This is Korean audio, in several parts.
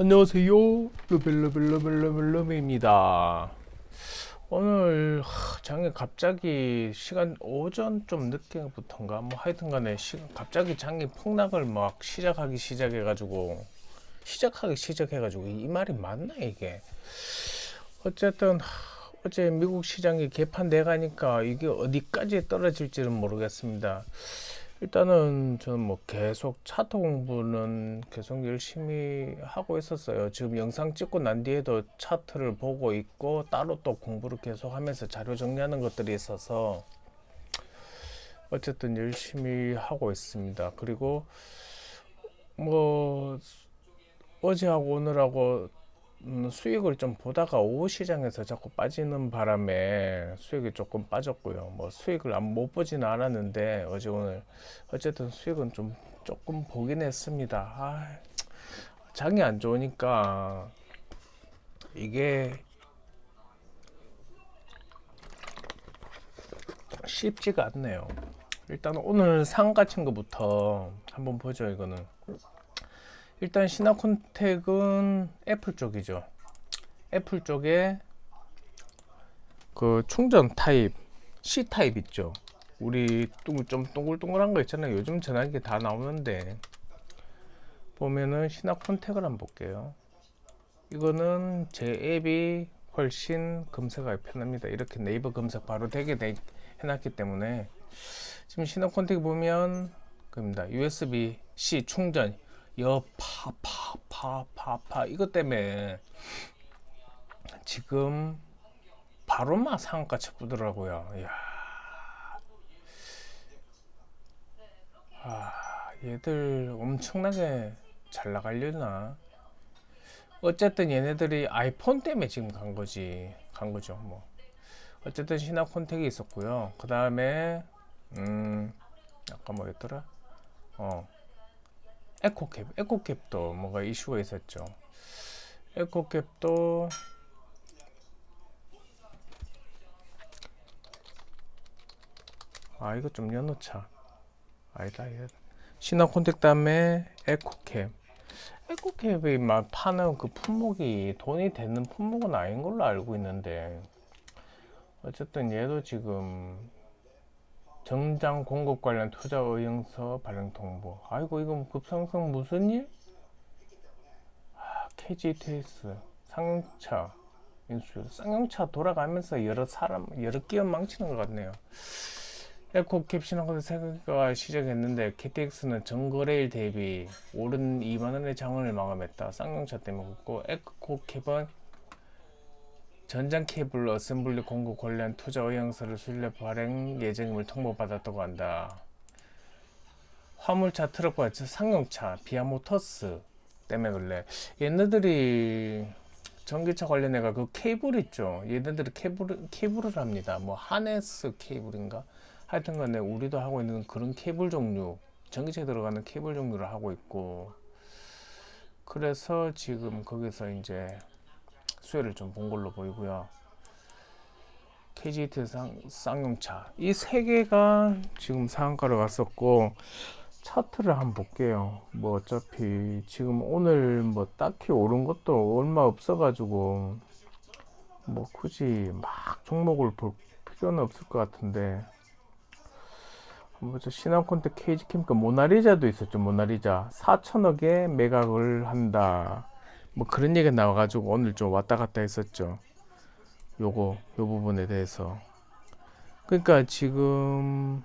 안녕하세요. 루벨루벨루벨루벨루벨입니다. 오늘 하, 장에 갑자기 시간 오전 좀 늦게부터인가 뭐 하여튼간에 시, 갑자기 장이 폭락을 막 시작하기 시작해가지고 시작하기 시작해가지고 이 말이 맞나 이게? 어쨌든 하, 어제 미국 시장이 개판돼 가니까 이게 어디까지 떨어질지는 모르겠습니다. 일단은 저는 뭐 계속 차트 공부는 계속 열심히 하고 있었어요. 지금 영상 찍고 난 뒤에도 차트를 보고 있고 따로 또 공부를 계속 하면서 자료 정리하는 것들이 있어서 어쨌든 열심히 하고 있습니다. 그리고 뭐 어제하고 오늘하고 음, 수익을 좀 보다가 오후 시장에서 자꾸 빠지는 바람에 수익이 조금 빠졌고요. 뭐 수익을 안, 못 보지는 않았는데 어제 오늘 어쨌든 수익은 좀 조금 보긴 했습니다. 아, 장이 안 좋으니까 이게 쉽지가 않네요. 일단 오늘 상 갇힌 것부터 한번 보죠. 이거는 일단 시나콘텍은 애플 쪽이죠. 애플 쪽에 그 충전 타입 C 타입 있죠. 우리 둥- 좀 동글동글한 거 있잖아요. 요즘 전화기 다 나오는데 보면은 시나콘텍을 한번 볼게요. 이거는 제 앱이 훨씬 검색하기 편합니다. 이렇게 네이버 검색 바로 되게 돼- 해놨기 때문에 지금 시나콘텍 보면 그입니다. USB-C 충전 여파 파 파 파파 이것 때문에 지금 바로 막 상한가 쳐보더라고요. 이야. 아, 얘들 엄청나게 잘 나가려나? 어쨌든 얘네들이 아이폰 때문에 지금 간 거지. 간 거죠, 뭐. 어쨌든 신화 콘택이 있었고요. 그 다음에, 음, 아까 뭐였더라? 어, 에코캡, 에코캡도 뭔가 이슈가 있었죠. 에코캡도 아 이거 좀 여놓자. 아니다, 아니다. 신화 콘택 다음에 에코캡. 에코캡이 막 파는 그 품목이 돈이 되는 품목은 아닌 걸로 알고 있는데 어쨌든 얘도 지금 정장 공급 관련 투자 의향서 발행 통보. 아이고 이건 급상승 무슨 일? 아, KGTS 상용차 인수 쌍용차 돌아가면서 여러 사람 여러 기업 망치는 것 같네요. 에코캡 신화코드 세계가 시작했는데 KTX는 전거래일 대비 오른 2만 원의 장을 마감했다. 쌍용차 때문에 그렇고 에코캡은 전장 케이블 어셈블리 공급 관련 투자 의향서를 수립 발행 예정임을 통보받았다고 한다. 화물차 트럭과 상용차 비아모터스 때문에 그래. 얘네들이 전기차 관련해가 그 케이블 있죠. 얘네들이 케이블 케이블을 합니다. 뭐 하네스 케이블인가? 하여튼간에 우리도 하고 있는 그런 케이블 종류, 전기차에 들어가는 케이블 종류를 하고 있고. 그래서 지금 거기서 이제 수혜를 좀 본 걸로 보이고요. KGT 상, 쌍용차 이 세 개가 지금 상한가를 갔었고 차트를 한번 볼게요. 뭐 어차피 지금 오늘 뭐 딱히 오른 것도 얼마 없어가지고 뭐 굳이 막 종목을 볼 필요는 없을 것 같은데 뭐저 신한콘테 KG캠프 모나리자도 있었죠. 모나리자 4천억에 매각을 한다. 뭐 그런 얘기가 나와가지고 오늘 좀 왔다 갔다 했었죠. 요거 요 부분에 대해서. 그러니까 지금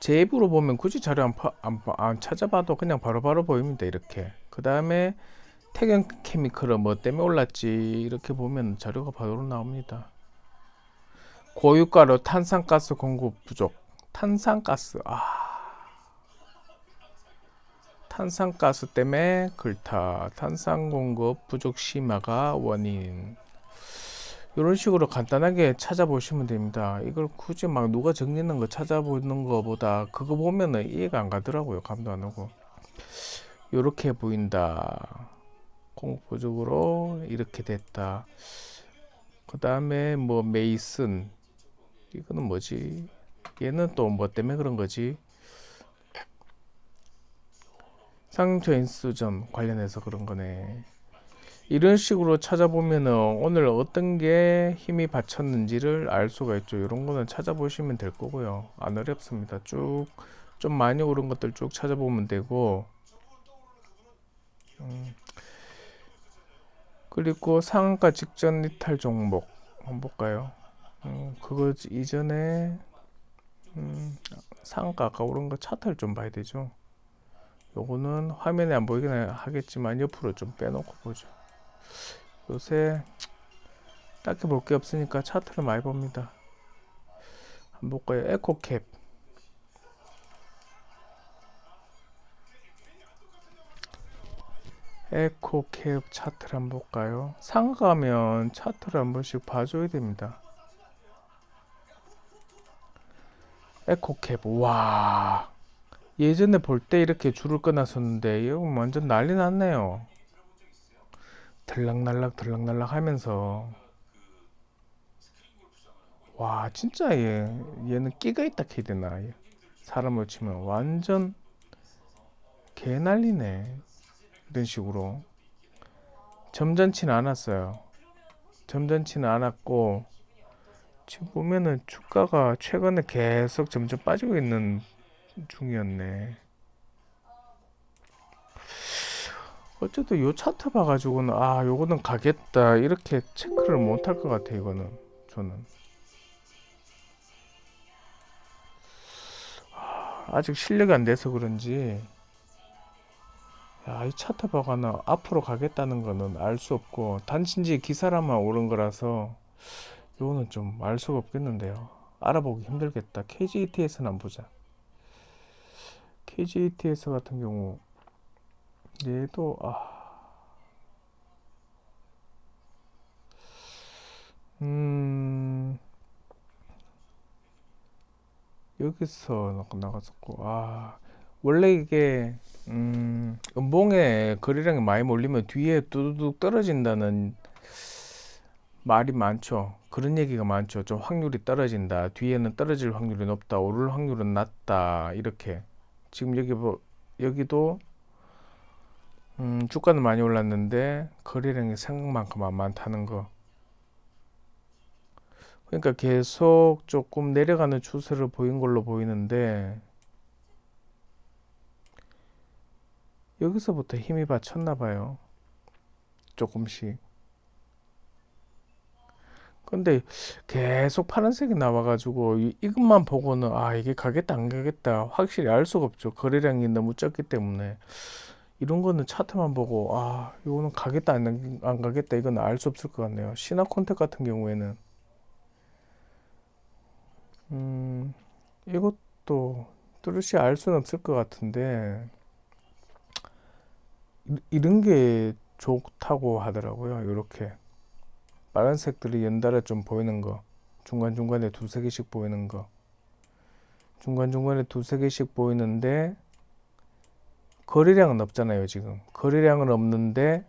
제 앱으로 보면 굳이 자료 안, 파, 안, 파- 안 찾아봐도 그냥 바로 바로 보입니다. 이렇게. 그 다음에 태경 케미컬은 뭐 때문에 올랐지 이렇게 보면 자료가 바로 나옵니다. 고유가로 탄산가스 공급 부족. 탄산가스 아 탄산가스 때문에 글타 탄산 공급 부족 심화가 원인 이런 식으로 간단하게 찾아보시면 됩니다. 이걸 굳이 막 누가 정리하는 거 찾아보는 거보다 그거 보면은 이해가 안 가더라고요. 감도 안 오고 이렇게 보인다. 공급 부족으로 이렇게 됐다. 그 다음에 뭐 메이슨 이거는 뭐지? 얘는 또 뭐 때문에 그런 거지? 상처 인수점 관련해서 그런 거네. 이런 식으로 찾아보면은 오늘 어떤 게 힘이 받쳤는지를 알 수가 있죠. 이런 거는 찾아보시면 될 거고요. 안 어렵습니다. 쭉 좀 많이 오른 것들 쭉 찾아보면 되고, 음, 그리고 상한가 직전 이탈 종목 한번 볼까요? 음, 그거 이전에 음, 상한가 아까 오른 거 차트를 좀 봐야 되죠. 요거는 화면에 안 보이긴 하겠지만 옆으로 좀 빼놓고 보죠. 요새 딱히 볼 게 없으니까 차트를 많이 봅니다. 한번 볼까요? 에코캡. 에코캡 차트를 한번 볼까요? 상가면 차트를 한 번씩 봐줘야 됩니다. 에코캡. 와. 예전에 볼 때 이렇게 줄을 끊었었는데 이거 완전 난리 났네요. 들락날락 들락날락 하면서. 와 진짜 얘 얘는 끼가 있다 해야 되나. 얘. 사람을 치면. 완전 개 난리네. 이런 식으로. 점잖지는 않았어요. 점잖지는 않았고 지금 보면은 주가가 최근에 계속 점점 빠지고 있는 중이었네. 어쨌든 요 차트 봐가지고는 아 요거는 가겠다. 이렇게 체크를 못 할 것 같아 이거는. 저는. 아, 아직 실력이 안 돼서 그런지. 야, 이 차트 봐가는 앞으로 가겠다는 거는 알 수 없고 단신지 기사라만 오른 거라서 요거는 좀 알 수가 없겠는데요. 알아보기 힘들겠다. KGETS는 안 보자 KGETS 같은 경우 얘도 아 음, 여기서 나갔었고, 아, 원래 이게, 음, 음봉에 거래량이 많이 몰리면 뒤에 뚜두둑 떨어진다는 말이 많죠. 그런 얘기가 많죠. 좀 확률이 떨어진다. 뒤에는 떨어질 확률이 높다. 오를 확률은 낮다. 이렇게. 지금 여기 뭐, 여기도 음, 주가는 많이 올랐는데 거래량이 생각만큼 안 많다는 거. 그러니까 계속 조금 내려가는 추세를 보인 걸로 보이는데 여기서부터 힘이 받쳤나 봐요. 조금씩. 근데 계속 파란색이 나와가지고 이, 이것만 보고는 아 이게 가겠다 안 가겠다 확실히 알 수가 없죠. 거래량이 너무 적기 때문에. 이런 거는 차트만 보고 아 이거는 가겠다 안, 안 가겠다 이건 알 수 없을 것 같네요 신화 콘택 같은 경우에는 음 이것도 뚜렷이 알 수는 없을 것 같은데 이- 이런 게 좋다고 하더라고요 이렇게 빨간색들이 연달아 좀 보이는 거 중간중간에 두세 개씩 보이는 거 중간중간에 두세 개씩 보이는데 거래량은 없잖아요, 지금. 거래량은 없는데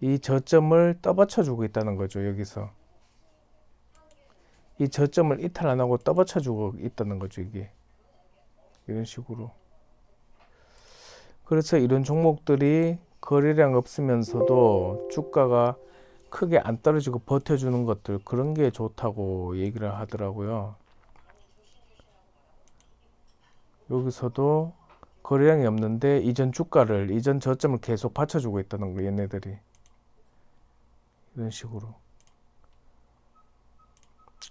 이 저점을 떠받쳐 주고 있다는 거죠, 여기서. 이 저점을 이탈 안 하고 떠받쳐 주고 있다는 거죠, 이게. 이런 식으로. 그래서 이런 종목들이 거래량 없으면서도 주가가 크게 안 떨어지고 버텨주는 것들, 그런 게 좋다고 얘기를 하더라고요. 여기서도 거래량이 없는데 이전 주가를 이전 저점을 계속 받쳐주고 있다는 거 얘네들이 이런 식으로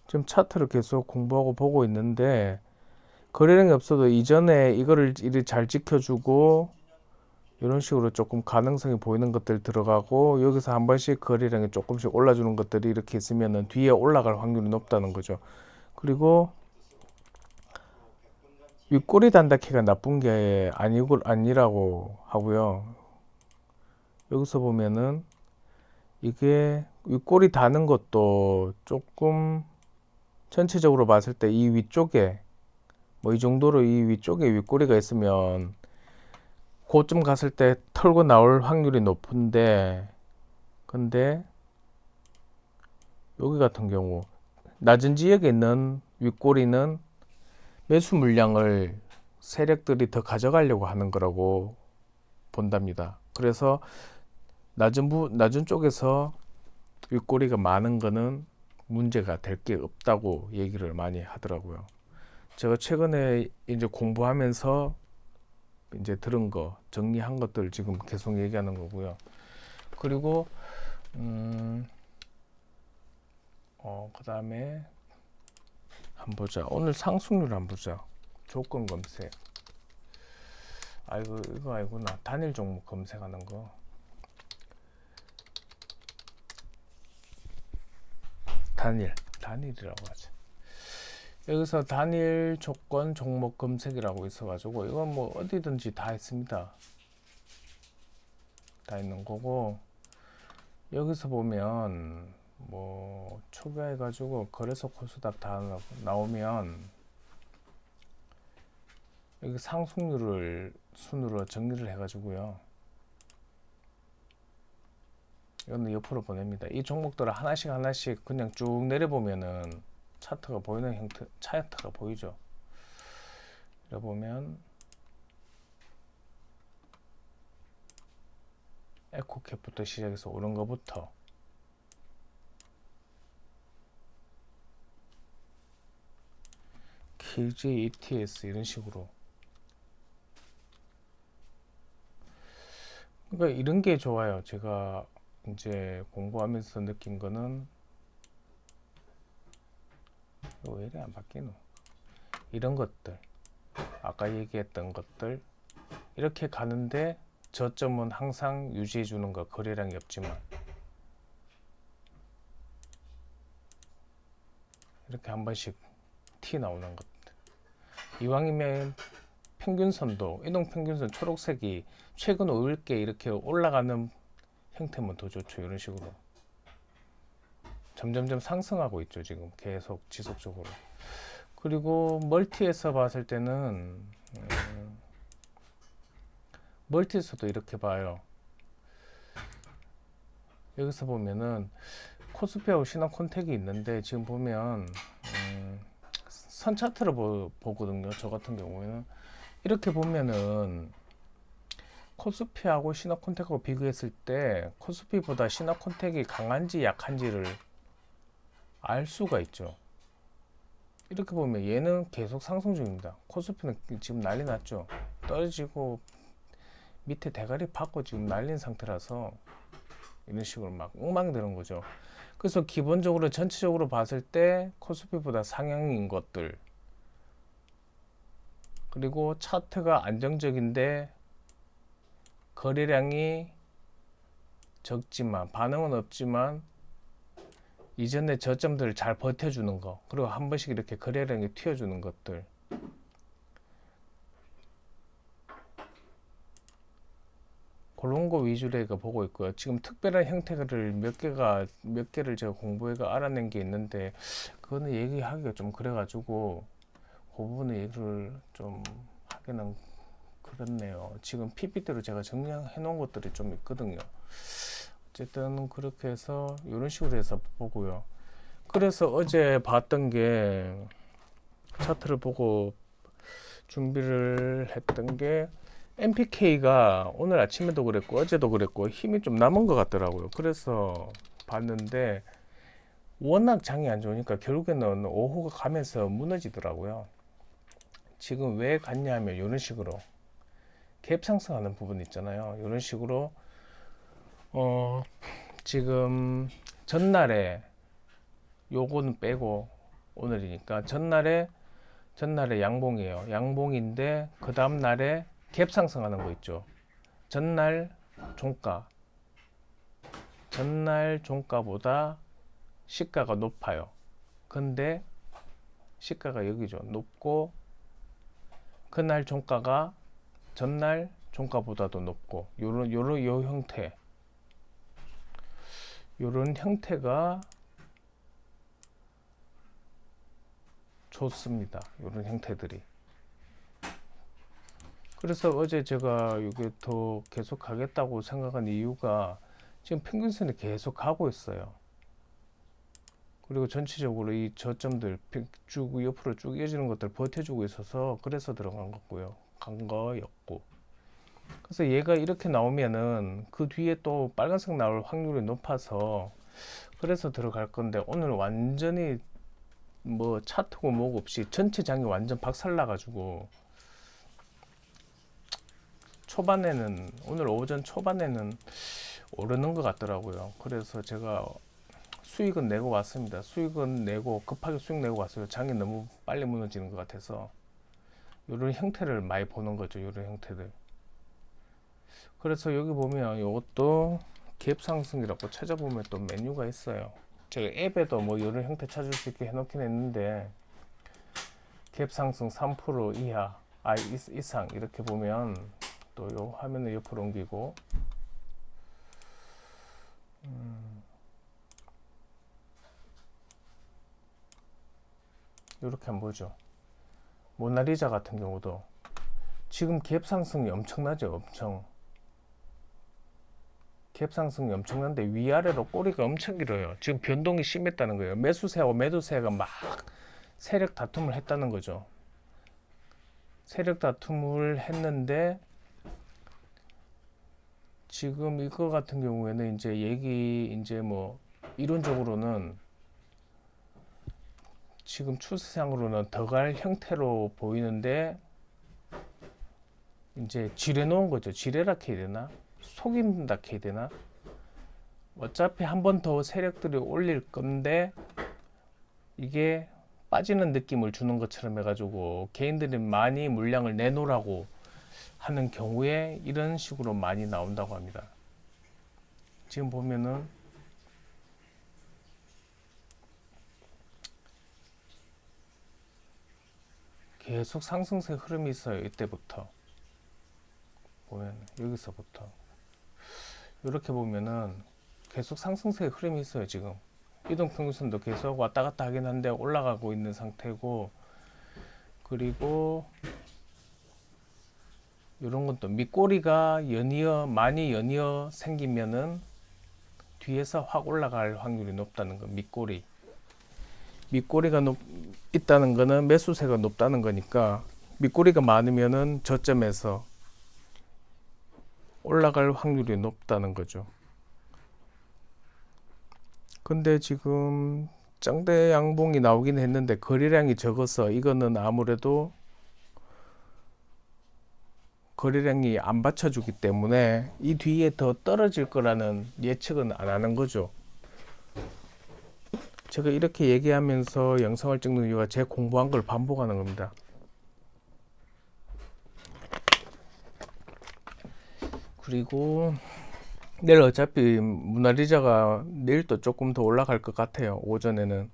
지금 차트를 계속 공부하고 보고 있는데 거래량이 없어도 이전에 이거를 잘 지켜주고 이런 식으로 조금 가능성이 보이는 것들 들어가고 여기서 한 번씩 거래량이 조금씩 올라주는 것들이 이렇게 있으면은 뒤에 올라갈 확률이 높다는 거죠. 그리고 윗꼬리 단다키가 나쁜 게 아니고 아니라고 하고요. 여기서 보면은 이게 윗꼬리 다는 것도 조금 전체적으로 봤을 때 이 위쪽에 뭐 이 정도로 이 위쪽에 윗꼬리가 있으면 고점 갔을 때 털고 나올 확률이 높은데 근데 여기 같은 경우 낮은 지역에 있는 윗꼬리는 매수 물량을 세력들이 더 가져가려고 하는 거라고 본답니다. 그래서 낮은 부, 낮은 쪽에서 윗꼬리가 많은 거는 문제가 될 게 없다고 얘기를 많이 하더라고요. 제가 최근에 이제 공부하면서 이제 들은 거 정리한 것들 지금 계속 얘기하는 거고요. 그리고 음, 어, 그다음에 한번 보자. 오늘 상승률 한번 보자. 조건 검색. 아 이거 이거 아니구나. 단일 종목 검색하는 거. 단일 단일이라고 하죠. 여기서 단일 조건 종목 검색이라고 있어가지고 이건 뭐 어디든지 다 있습니다. 다 있는 거고 여기서 보면 뭐 초기화해가지고 거래소 코스닥 다 나- 나오면 여기 상승률을 순으로 정리를 해가지고요. 이거는 옆으로 보냅니다. 이 종목들을 하나씩 하나씩 그냥 쭉 내려보면은 차트가 보이는 형태, 차트가 보이죠. 내려보면 에코캡부터 시작해서 오른 거부터 KJ ETS 이런 식으로 그러니까 이런 게 좋아요. 제가 이제 공부하면서 느낀 거는 왜 이래 안 바뀌노? 이런 것들 아까 얘기했던 것들 이렇게 가는데 저점은 항상 유지해 주는 거 거래량이 없지만 이렇게 한 번씩 티 나오는 것들 이왕이면 평균선도 이동 평균선 초록색이 최근 5일께 이렇게 올라가는 형태면 더 좋죠 이런 식으로 점점점 상승하고 있죠 지금 계속 지속적으로. 그리고 멀티에서 봤을 때는 음, 멀티에서도 이렇게 봐요. 여기서 보면은 코스피하고 신한 콘택이 있는데 지금 보면 음, 선 차트를 보, 보거든요 저 같은 경우에는. 이렇게 보면은 코스피하고 신화콘택하고 비교했을 때 코스피보다 신화콘택이 강한지 약한지를 알 수가 있죠. 이렇게 보면 얘는 계속 상승 중입니다. 코스피는 지금 난리 났죠. 떨어지고 밑에 대가리 받고 지금 날린 상태라서 이런 식으로 막 엉망되는 거죠. 그래서 기본적으로 전체적으로 봤을 때 코스피보다 상향인 것들 그리고 차트가 안정적인데 거래량이 적지만 반응은 없지만 이전에 저점들을 잘 버텨주는 거 그리고 한 번씩 이렇게 거래량이 튀어주는 것들 그런 거 위주로 해가 보고 있고요. 지금 특별한 형태를 몇 개가 몇 개를 제가 공부해가 알아낸 게 있는데 그거는 얘기하기가 좀 그래가지고 그 부분은 얘기를 좀 하기는 그렇네요. 지금 PPT로 제가 정리해 놓은 것들이 좀 있거든요. 어쨌든 그렇게 해서 이런 식으로 해서 보고요. 그래서 어제 봤던 게 차트를 보고 준비를 했던 게 MPK가 오늘 아침에도 그랬고 어제도 그랬고 힘이 좀 남은 것 같더라고요. 그래서 봤는데 워낙 장이 안 좋으니까 결국에는 오후가 가면서 무너지더라고요. 지금 왜 갔냐 하면 이런 식으로 갭 상승하는 부분 있잖아요. 이런 식으로 어 지금 전날에 요거는 빼고 오늘이니까 전날에 전날에 양봉이에요. 양봉인데 그 다음 날에 갭 상승하는 거 있죠. 전날 종가 전날 종가보다 시가가 높아요. 근데 시가가 여기죠. 높고 그날 종가가 전날 종가보다도 높고 요런 요런 요 형태 요런 형태가 좋습니다. 요런 형태들이 그래서 어제 제가 이게 더 계속 가겠다고 생각한 이유가 지금 평균선이 계속 가고 있어요. 그리고 전체적으로 이 저점들 빙- 쭉 옆으로 쭉 이어지는 것들 버텨주고 있어서 그래서 들어간 거고요. 간 거였고. 그래서 얘가 이렇게 나오면은 그 뒤에 또 빨간색 나올 확률이 높아서 그래서 들어갈 건데 오늘 완전히 뭐 차트고 뭐고 없이 전체 장이 완전 박살나 가지고 초반에는 오늘 오전 초반에는 오르는 것 같더라고요. 그래서 제가 수익은 내고 왔습니다. 수익은 내고 급하게 수익 내고 왔어요. 장이 너무 빨리 무너지는 것 같아서 이런 형태를 많이 보는 거죠. 이런 형태들. 그래서 여기 보면 이것도 갭 상승이라고 찾아보면 또 메뉴가 있어요. 제가 앱에도 뭐 이런 형태 찾을 수 있게 해놓긴 했는데 갭 상승 3% 이하, 아 이- 이상 이렇게 보면 또 요 화면을 옆으로 옮기고 이렇게 한번 보죠. 모나리자 같은 경우도 지금 갭 상승이 엄청나죠, 엄청. 갭 상승이 엄청난데 위아래로 꼬리가 엄청 길어요. 지금 변동이 심했다는 거예요. 매수세하고 매도세가 막 세력 다툼을 했다는 거죠. 세력 다툼을 했는데 지금 이거 같은 경우에는 이제 얘기 이제 뭐 이론적으로는 지금 추세상으로는 더 갈 형태로 보이는데 이제 지뢰 놓은 거죠. 지뢰라 해야 되나? 속인다 해야 되나? 어차피 한 번 더 세력들이 올릴 건데 이게 빠지는 느낌을 주는 것처럼 해가지고 개인들이 많이 물량을 내놓으라고 하는 경우에 이런 식으로 많이 나온다고 합니다. 지금 보면은 계속 상승세 흐름이 있어요. 이때부터 보면 여기서부터 이렇게 보면은 계속 상승세 흐름이 있어요. 지금 이동평균선도 계속 왔다 갔다 하긴 한데 올라가고 있는 상태고 그리고 이런 것도 밑꼬리가 연이어 많이 연이어 생기면은 뒤에서 확 올라갈 확률이 높다는 거 밑꼬리 밑꼬리가 높, 있다는 거는 매수세가 높다는 거니까 밑꼬리가 많으면은 저점에서 올라갈 확률이 높다는 거죠. 근데 지금 짱대 양봉이 나오긴 했는데 거래량이 적어서 이거는 아무래도 거래량이 안 받쳐주기 때문에 이 뒤에 더 떨어질 거라는 예측은 안 하는 거죠. 제가 이렇게 얘기하면서 영상을 찍는 이유가 제 공부한 걸 반복하는 겁니다. 그리고 내일 어차피 모나리자가 내일 또 조금 더 올라갈 것 같아요. 오전에는.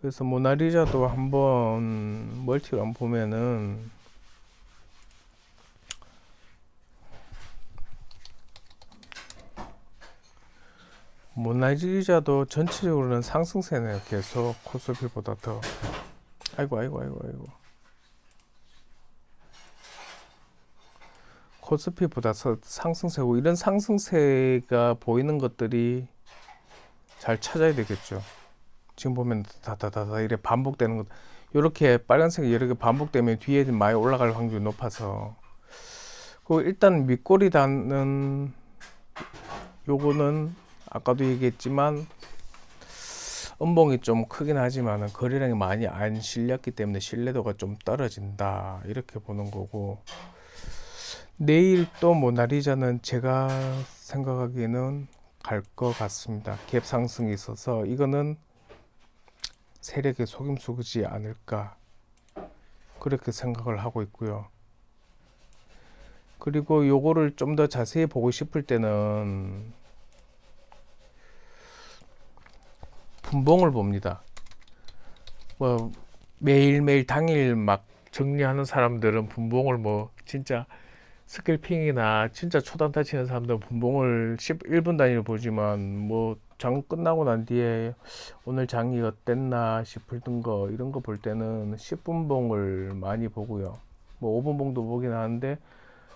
그래서 모나리자도 한번 멀티를 한번 보면은 모나리자도 전체적으로는 상승세네요. 계속 코스피보다 더. 아이고 아이고 아이고 아이고. 코스피보다 서- 상승세고 이런 상승세가 보이는 것들이 잘 찾아야 되겠죠. 지금 보면 다다다다 이래 반복되는 것. 이렇게 빨간색이 개 반복되면 뒤에 많이 올라갈 확률이 높아서. 그 일단 밑꼬리다는 요거는 아까도 얘기했지만 음봉이 좀 크긴 하지만 거래량이 많이 안 실렸기 때문에 신뢰도가 좀 떨어진다. 이렇게 보는 거고 내일 또 모나리자는 제가 생각하기에는 갈 것 같습니다. 갭 상승이 있어서 이거는 세력의 속임수지 않을까 그렇게 생각을 하고 있고요. 그리고 요거를 좀 더 자세히 보고 싶을 때는 분봉을 봅니다. 뭐 매일매일 당일 막 정리하는 사람들은 분봉을 뭐 진짜 스킬핑이나 진짜 초단타 치는 사람들은 분봉을 11분 단위로 보지만 뭐 장 끝나고 난 뒤에 오늘 장이 어땠나 싶을 거 이런 거 볼 때는 10분봉을 많이 보고요. 뭐 5분봉도 보긴 하는데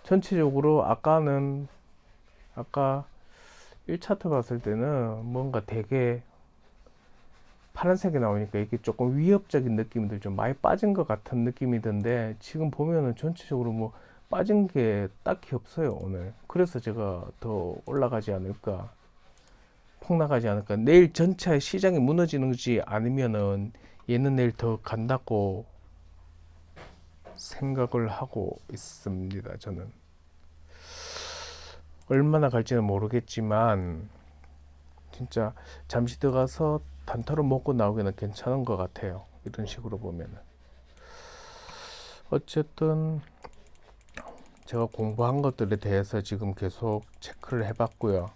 전체적으로 아까는 아까 1차트 봤을 때는 뭔가 되게 파란색이 나오니까 이게 조금 위협적인 느낌들 좀 많이 빠진 것 같은 느낌이 든데 지금 보면은 전체적으로 뭐 빠진 게 딱히 없어요 오늘 그래서 제가 더 올라가지 않을까 폭락하지 않을까 내일 전체 시장이 무너지는지 아니면은 얘는 내일 더 간다고 생각을 하고 있습니다 저는 얼마나 갈지는 모르겠지만 진짜 잠시 들어가서 단타로 먹고 나오기는 괜찮은 것 같아요. 이런 식으로 보면은. 어쨌든 제가 공부한 것들에 대해서 지금 계속 체크를 해봤고요.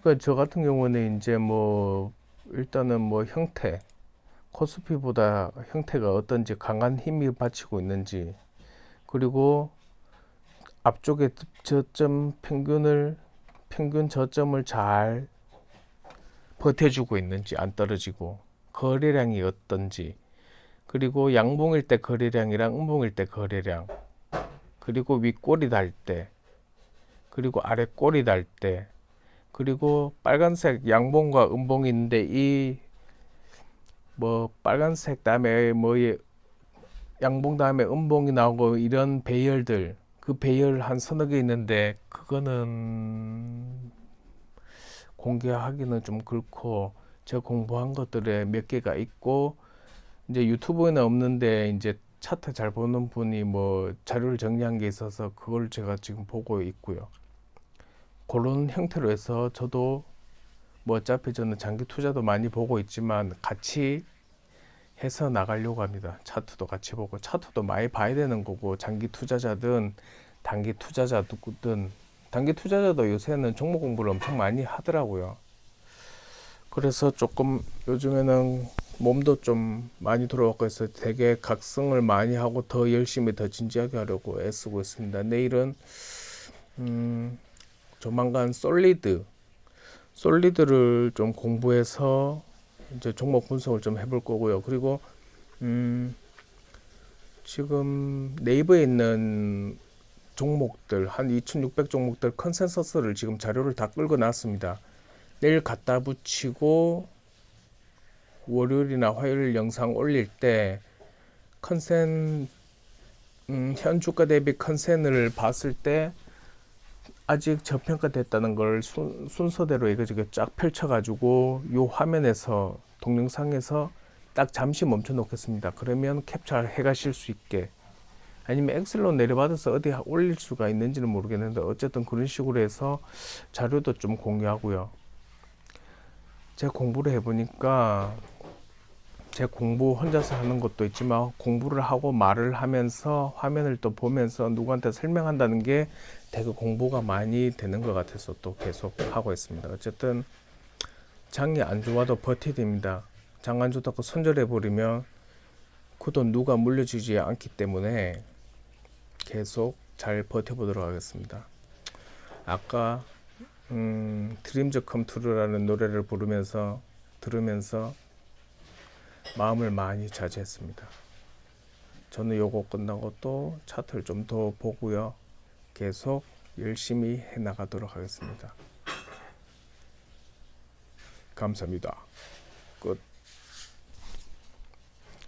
그러니까 저 같은 경우는 이제 뭐 일단은 뭐 형태, 코스피보다 형태가 어떤지 강한 힘이 받치고 있는지 그리고 앞쪽에 저점 평균을 평균 저점을 잘 버텨주고 있는지 안 떨어지고 거래량이 어떤지 그리고 양봉일 때 거래량이랑 음봉일 때 거래량 그리고 윗꼬리 달 때 그리고 아래 꼬리 달 때 그리고 빨간색 양봉과 음봉이 있는데 이 뭐 빨간색 다음에 뭐 예- 양봉 다음에 음봉이 나오고 이런 배열들 그 배열 한 서너 개 있는데 그거는 공개하기는 좀 그렇고 제가 공부한 것들에 몇 개가 있고 이제 유튜브에는 없는데 이제 차트 잘 보는 분이 뭐 자료를 정리한 게 있어서 그걸 제가 지금 보고 있고요. 그런 형태로 해서 저도 뭐 어차피 저는 장기 투자도 많이 보고 있지만 같이 해서 나가려고 합니다. 차트도 같이 보고 차트도 많이 봐야 되는 거고 장기 투자자든 단기 투자자든 단기 투자자도 요새는 종목 공부를 엄청 많이 하더라고요. 그래서 조금 요즘에는 몸도 좀 많이 돌아왔고 해서 되게 각성을 많이 하고 더 열심히 더 진지하게 하려고 애쓰고 있습니다. 내일은 음, 조만간 솔리드 솔리드를 좀 공부해서 이제 종목 분석을 좀 해볼 거고요. 그리고 음, 지금 네이버에 있는 종목들 한 2,600 종목들 컨센서스를 지금 자료를 다 끌고 놨습니다. 내일 갖다 붙이고 월요일이나 화요일 영상 올릴 때 컨센 음, 현 주가 대비 컨센을 봤을 때 아직 저평가됐다는 걸 순, 순서대로 이거저거 쫙 펼쳐가지고 요 화면에서 동영상에서 딱 잠시 멈춰 놓겠습니다. 그러면 캡처 해 가실 수 있게 아니면 엑셀로 내려받아서 어디 올릴 수가 있는지는 모르겠는데 어쨌든 그런 식으로 해서 자료도 좀 공유하고요. 제가 공부를 해보니까 제 공부 혼자서 하는 것도 있지만 공부를 하고 말을 하면서 화면을 또 보면서 누구한테 설명한다는 게 되게 공부가 많이 되는 것 같아서 또 계속 하고 있습니다. 어쨌든 장이 안 좋아도 버텨야 됩니다. 장 안 좋다고 손절해 버리면 그돈 누가 물려주지 않기 때문에 계속 잘 버텨보도록 하겠습니다. 아까 음, 드림즈 컴투르라는 노래를 부르면서 들으면서 마음을 많이 차지했습니다. 저는 요거 끝나고 또 차트를 좀 더 보고요. 계속 열심히 해 나가도록 하겠습니다. 감사합니다. 끝.